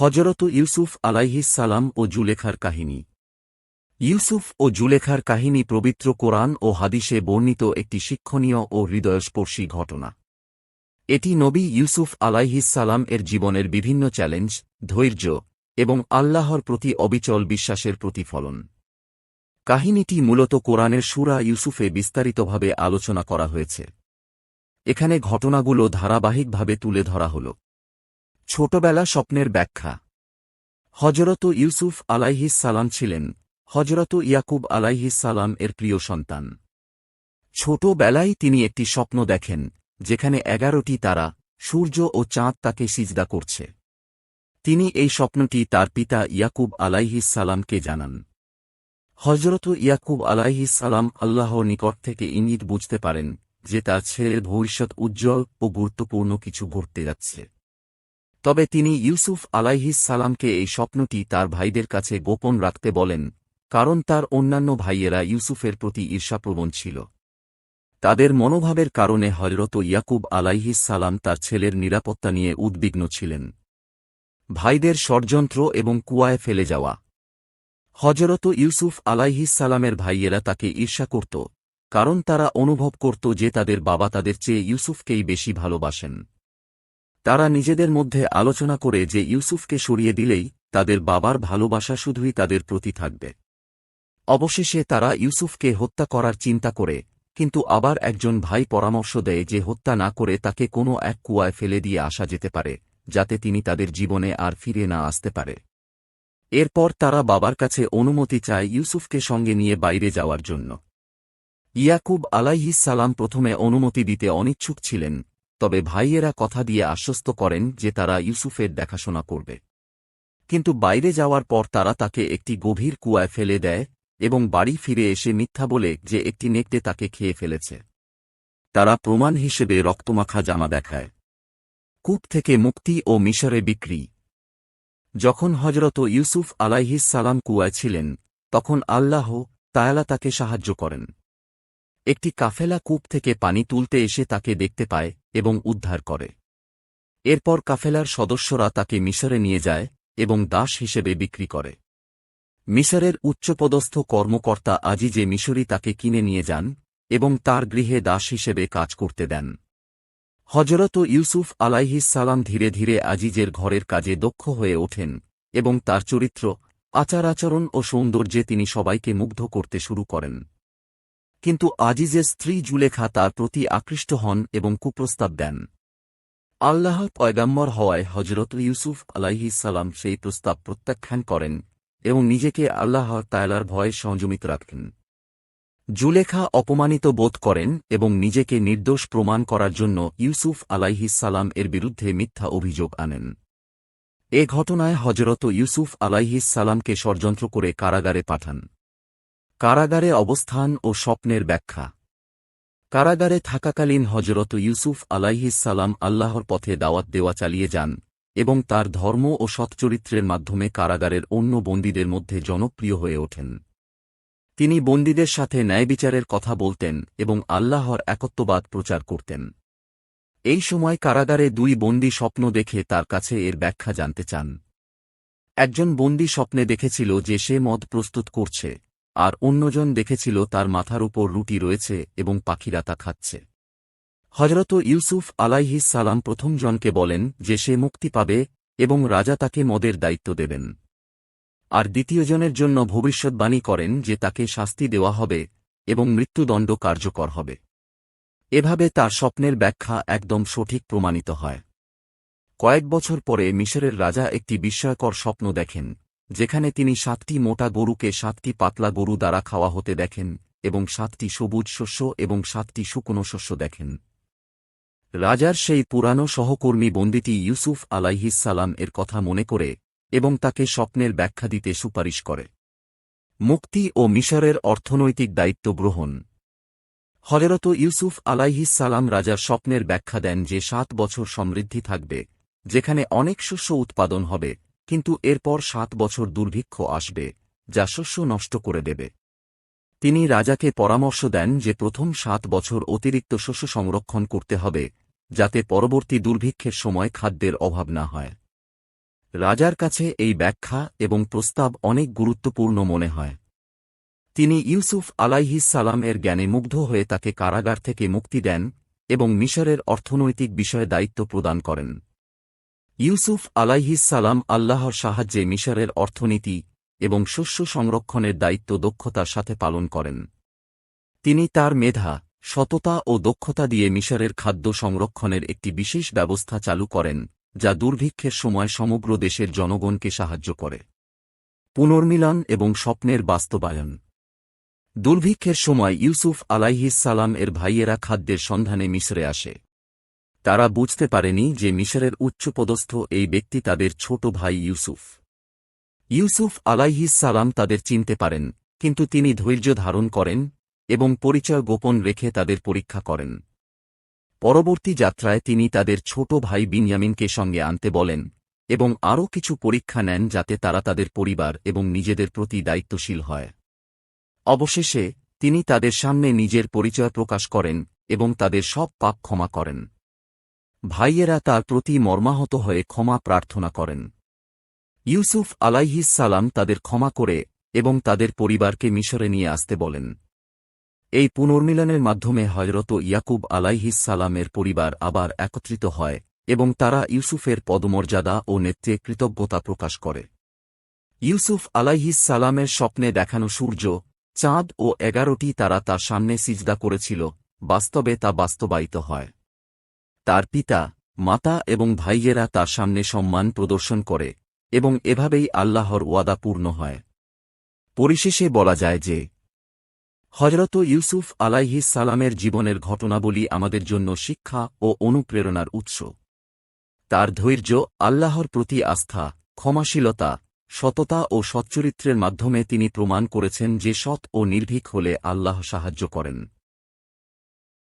হজরত ইউসুফ আলাইহিস সালাম ও জুলেখার কাহিনী। ইউসুফ ও জুলেখার কাহিনী পবিত্র কোরআন ও হাদিসে বর্ণিত একটি শিক্ষণীয় ও হৃদয়স্পর্শী ঘটনা। এটি নবী ইউসুফ আলাইহিস সালাম এর জীবনের বিভিন্ন চ্যালেঞ্জ, ধৈর্য এবং আল্লাহর প্রতি অবিচল বিশ্বাসের প্রতিফলন। কাহিনীটি মূলত কোরআনের সুরা ইউসুফে বিস্তারিতভাবে আলোচনা করা হয়েছে। এখানে ঘটনাগুলো ধারাবাহিকভাবে তুলে ধরা হল। ছোটবেলা স্বপ্নের ব্যাখ্যা। হজরত ইউসুফ আলাইহিস সালাম ছিলেন হজরত ইয়াকুব আলাইহিস সালাম এর প্রিয় সন্তান। ছোটবেলায় তিনি একটি স্বপ্ন দেখেন, যেখানে এগারোটি তারা, সূর্য ও চাঁদ তাকে সিজদা করছে। তিনি এই স্বপ্নটি তার পিতা ইয়াকুব আলাইহিস সালামকে জানান। হজরত ইয়াকুব আলাইহিস সালাম আল্লাহর নিকট থেকে ইঙ্গিত বুঝতে পারেন যে তার ছেলের ভবিষ্যৎ উজ্জ্বল ও গুরুত্বপূর্ণ কিছু ঘটতে যাচ্ছে। তবে তিনি ইউসুফ আলাইহিস সালামকে এই স্বপ্নটি তার ভাইদের কাছে গোপন রাখতে বলেন, কারণ তার অন্যান্য ভাইয়েরা ইউসুফের প্রতি ঈর্ষাপ্রবণ ছিল। তাদের মনোভাবের কারণে হজরত ইয়াকুব আলাইহিস সালাম তার ছেলের নিরাপত্তা নিয়ে উদ্বিগ্ন ছিলেন। ভাইদের ষড়যন্ত্র এবং কুয়ায় ফেলে যাওয়া। হজরত ইউসুফ আলাইহিস সালামের ভাইয়েরা তাকে ঈর্ষা করত, কারণ তারা অনুভব করত যে তাদের বাবা তাদের চেয়ে ইউসুফকেই বেশি ভালোবাসেন। তারা নিজেদের মধ্যে আলোচনা করে যে ইউসুফকে সরিয়ে দিলেই তাদের বাবার ভালোবাসা শুধুই তাদের প্রতি থাকবে। অবশেষে তারা ইউসুফকে হত্যা করার চিন্তা করে, কিন্তু আবার একজন ভাই পরামর্শ দেয় যে হত্যা না করে তাকে কোনো এক কুয়ায় ফেলে দিয়ে আসা যেতে পারে, যাতে তিনি তাদের জীবনে আর ফিরে না আসতে পারে। এরপর তারা বাবার কাছে অনুমতি চায় ইউসুফকে সঙ্গে নিয়ে বাইরে যাওয়ার জন্য। ইয়াকুব আলাইহিস সালাম প্রথমে অনুমতি দিতে অনিচ্ছুক ছিলেন তবে ভাইয়েরা কথা দিয়ে আশ্বস্ত করেন যে তারা ইউসুফের দেখাশোনা করবে। কিন্তু বাইরে যাওয়ার পর তারা তাকে একটি গভীর কুয়ায় ফেলে দেয় এবং বাড়ি ফিরে এসে মিথ্যা বলে যে একটি নেকটে তাকে খেয়ে ফেলেছে। তারা প্রমাণ হিসেবে রক্তমাখা জামা দেখায়। কূপ থেকে মুক্তি ও মিশরে বিক্রি। যখন হজরত ইউসুফ আলাইহিস সালাম কুয়ায় ছিলেন, তখন আল্লাহ তায়ালা তাকে সাহায্য করেন। একটি কাফেলা কূপ থেকে পানি তুলতে এসে তাকে দেখতে পায় এবং উদ্ধার করে। এরপর কাফেলার সদস্যরা তাকে মিশরে নিয়ে যায় এবং দাস হিসেবে বিক্রি করে। মিশরের উচ্চপদস্থ কর্মকর্তা আজিজে মিশরি তাকে কিনে নিয়ে যান এবং তার গৃহে দাস হিসেবে কাজ করতে দেন। হজরত ইউসুফ সালাম ধীরে ধীরে আজিজের ঘরের কাজে দক্ষ হয়ে ওঠেন এবং তার চরিত্র, আচার আচরণ ও সৌন্দর্যে তিনি সবাইকে মুগ্ধ করতে শুরু করেন। কিন্তু আজিজের স্ত্রী জুলেখা তার প্রতি আকৃষ্ট হন এবং কুপ্রস্তাব দেন। আল্লাহ পয়গাম্বর হওয়ায় হজরত ইউসুফ আলাইহিস সালাম সেই প্রস্তাব প্রত্যাখ্যান করেন এবং নিজেকে আল্লাহ তায়লার ভয়ে সংযমিত রাখেন। জুলেখা অপমানিত বোধ করেন এবং নিজেকে নির্দোষ প্রমাণ করার জন্য ইউসুফ সালাম এর বিরুদ্ধে মিথ্যা অভিযোগ আনেন। এ ঘটনায় হজরত ইউসুফ সালামকে ষড়যন্ত্র করে কারাগারে পাঠান। কারাগারে অবস্থান ও স্বপ্নের ব্যাখ্যা। কারাগারে থাকাকালীন হজরত ইউসুফ সালাম আল্লাহর পথে দাওয়াত দেওয়া চালিয়ে যান এবং তার ধর্ম ও সৎচরিত্রের মাধ্যমে কারাগারের অন্য বন্দীদের মধ্যে জনপ্রিয় হয়ে ওঠেন। তিনি বন্দীদের সাথে ন্যায়বিচারের কথা বলতেন এবং আল্লাহর একত্ববাদ প্রচার করতেন। এই সময় কারাগারে দুই বন্দী স্বপ্ন দেখে তার কাছে এর ব্যাখ্যা জানতে চান। একজন বন্দী স্বপ্নে দেখেছিল যে সে মদ প্রস্তুত করছে। আর অন্যজন দেখেছিল তার মাথার উপর রুটি রয়েছে এবং পাখিরা তা খাচ্ছে। হজরত ইউসুফ আলাইহিস সালাম প্রথম জনকে বলেন যে সে মুক্তি পাবে এবং রাজা তাকে মদের দায়িত্ব দেবেন। আর দ্বিতীয়জনের জন্য ভবিষ্যৎবাণী করেন যে তাকে শাস্তি দেওয়া হবে এবং মৃত্যুদণ্ড কার্যকর হবে। এভাবে তার স্বপ্নের ব্যাখ্যা একদম সঠিক প্রমাণিত হয়। কয়েক বছর পরে মিশরের রাজা একটি বিস্ময়কর স্বপ্ন দেখেন। যেখানে তিনি সাতটি মোটা গরুকে সাতটি পাতলা গরু দ্বারা খাওয়া হতে দেখেন এবং সাতটি সবুজ শস্য এবং সাতটি শুকনো শস্য দেখেন। রাজার সেই পুরানো সহকর্মী বন্দিটি ইউসুফ আলাইহিস সালাম এর কথা মনে করে এবং তাকে স্বপ্নের ব্যাখ্যা দিতে সুপারিশ করে। মুক্তি ও মিশরের অর্থনৈতিক দায়িত্ব গ্রহণ। হলেরত ইউসুফ আলাইহিস সালাম রাজার স্বপ্নের ব্যাখ্যা দেন যে সাত বছর সমৃদ্ধি থাকবে, যেখানে অনেক শস্য উৎপাদন হবে কিন্তু এরপর সাত বছর দুর্ভিক্ষ আসবে, যা শস্য নষ্ট করে দেবে। তিনি রাজাকে পরামর্শ দেন যে প্রথম সাত বছর অতিরিক্ত শস্য সংরক্ষণ করতে হবে, যাতে পরবর্তী দুর্ভিক্ষের সময় খাদ্যের অভাব না হয়। রাজার কাছে এই ব্যাখ্যা এবং প্রস্তাব অনেক গুরুত্বপূর্ণ মনে হয়। তিনি ইউসুফ সালাম এর জ্ঞানে মুগ্ধ হয়ে তাকে কারাগার থেকে মুক্তি দেন এবং মিশরের অর্থনৈতিক বিষয়ে দায়িত্ব প্রদান করেন। ইউসুফ আলাইহিস সালাম আল্লাহর সাহায্যে মিশরের অর্থনীতি এবং শস্য সংরক্ষণের দায়িত্ব দক্ষতার সাথে পালন করেন। তিনি তার মেধা, সততা ও দক্ষতা দিয়ে মিশরের খাদ্য সংরক্ষণের একটি বিশেষ ব্যবস্থা চালু করেন, যা দুর্ভিক্ষের সময় সমগ্র দেশের জনগণকে সাহায্য করে। পুনর্মিলন এবং স্বপ্নের বাস্তবায়ন। দুর্ভিক্ষের সময় ইউসুফ আলাইহিস সালাম এর ভাইয়েরা খাদ্যের সন্ধানে মিশরে আসে। তারা বুঝতে পারেনি যে মিশরের উচ্চপদস্থ এই ব্যক্তি তাদের ছোট ভাই ইউসুফ। ইউসুফ আলাইহিস সালাম তাদের চিনতে পারেন, কিন্তু তিনি ধৈর্য ধারণ করেন এবং পরিচয় গোপন রেখে তাদের পরীক্ষা করেন। পরবর্তী যাত্রায় তিনি তাদের ছোট ভাই বিনয়ামিনকে সঙ্গে আনতে বলেন এবং আরও কিছু পরীক্ষা নেন যাতে তারা তাদের পরিবার এবং নিজেদের প্রতি দায়িত্বশীল হয়। অবশেষে তিনি তাদের সামনে নিজের পরিচয় প্রকাশ করেন এবং তাদের সব পাপ ক্ষমা করেন। ভাইয়েরা তার প্রতি মর্মাহত হয়ে ক্ষমা প্রার্থনা করেন। ইউসুফ আলাইহিস সালাম তাদের ক্ষমা করে এবং তাদের পরিবারকে মিশরে নিয়ে আসতে বলেন। এই পুনর্মিলনের মাধ্যমে হজরত ইয়াকুব আলাইহিস সালামের পরিবার আবার একত্রিত হয় এবং তারা ইউসুফের পদমর্যাদা ও নেত্রে কৃতজ্ঞতা প্রকাশ করে। ইউসুফ আলাইহিস সালামের স্বপ্নে দেখানো সূর্য, চাঁদ ও এগারোটি তারা তার সামনে সিজদা করেছিল, বাস্তবে তা বাস্তবায়িত হয়। তার পিতা, মাতা এবং ভাইয়েরা তার সামনে সম্মান প্রদর্শন করে এবং এভাবেই আল্লাহর ওয়াদা পূর্ণ হয়। পরিশেষে বলা যায় যে হজরত ইউসুফ আলাইহিস সালামের জীবনের ঘটনাবলী আমাদের জন্য শিক্ষা ও অনুপ্রেরণার উৎস। তার ধৈর্য, আল্লাহর প্রতি আস্থা, ক্ষমাশীলতা, সততা ও সচ্চরিত্রের মাধ্যমে তিনি প্রমাণ করেছেন যে সৎ ও নির্ভীক হলে আল্লাহ সাহায্য করেন।